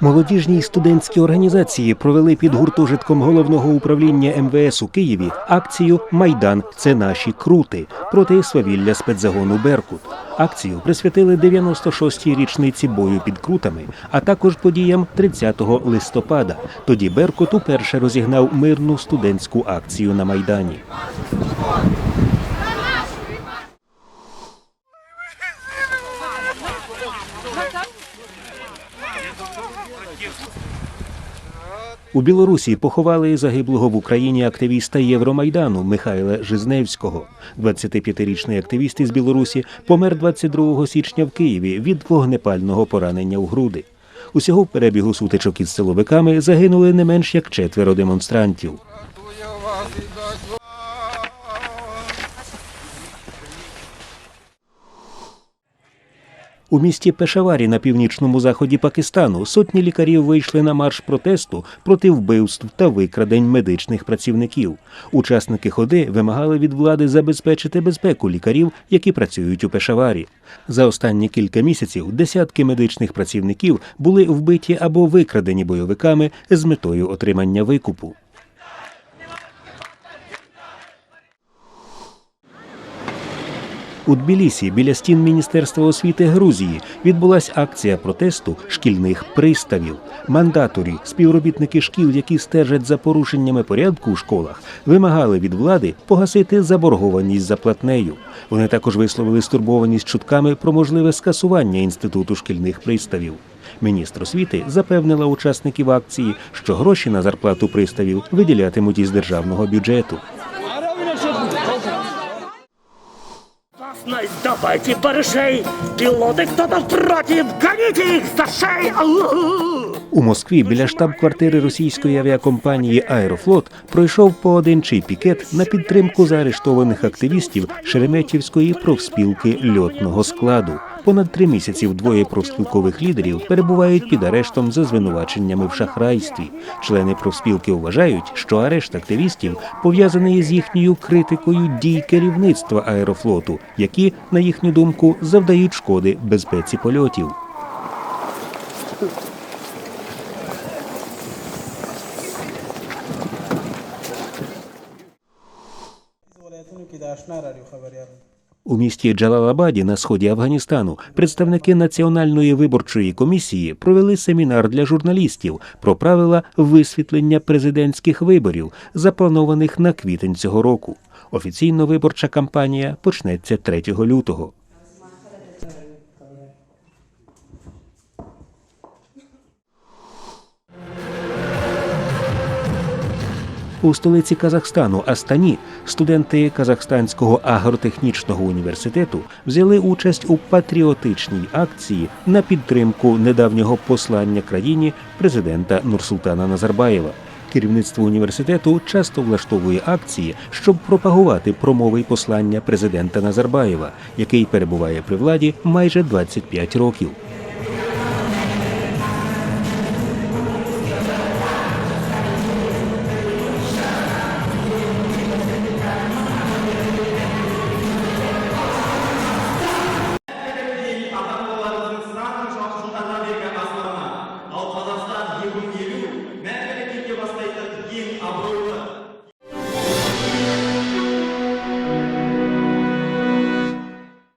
Молодіжні й студентські організації провели під гуртожитком головного управління МВС у Києві акцію Майдан це наші крути проти свавілля спецзагону Беркут. Акцію присвятили 96-й річниці бою під крутами, а також подіям 30 листопада. Тоді Беркут уперше розігнав мирну студентську акцію на майдані. У Білорусі поховали загиблого в Україні активіста Євромайдану Михайла Жизневського. 25-річний активіст із Білорусі помер 22 січня в Києві від вогнепального поранення у груди. Усього в перебігу сутичок із силовиками загинули не менш як четверо демонстрантів. У місті Пешаварі на північному заході Пакистану сотні лікарів вийшли на марш протесту проти вбивств та викрадень медичних працівників. Учасники ходи вимагали від влади забезпечити безпеку лікарів, які працюють у Пешаварі. За останні кілька місяців десятки медичних працівників були вбиті або викрадені бойовиками з метою отримання викупу. У Тбілісі біля стін Міністерства освіти Грузії відбулася акція протесту шкільних приставів. Мандаторі, співробітники шкіл, які стежать за порушеннями порядку у школах, вимагали від влади погасити заборгованість за платнею. Вони також висловили стурбованість чутками про можливе скасування інституту шкільних приставів. Міністр освіти запевнила учасників акції, що гроші на зарплату приставів виділятимуть із державного бюджету. Опасность, давайте барышей! Пилоты кто-то против! Гоните их за шеи! У Москві біля штаб-квартири російської авіакомпанії Аерофлот пройшов поодинчий пікет на підтримку заарештованих активістів Шереметівської профспілки льотного складу. Понад три місяці двоє профспілкових лідерів перебувають під арештом за звинуваченнями в шахрайстві. Члени профспілки вважають, що арешт активістів пов'язаний з їхньою критикою дій керівництва аерофлоту, які, на їхню думку, завдають шкоди безпеці польотів. آشنا راډیو خبريال У місті Джалалабаді на сході Афганістану представники Національної виборчої комісії провели семінар для журналістів про правила висвітлення президентських виборів, запланованих на квітень цього року. Офіційно виборча кампанія почнеться 3 лютого. У столиці Казахстану Астані студенти Казахстанського агротехнічного університету взяли участь у патріотичній акції на підтримку недавнього послання країні президента Нурсултана Назарбаєва. Керівництво університету часто влаштовує акції, щоб пропагувати промови й послання президента Назарбаєва, який перебуває при владі майже 25 років.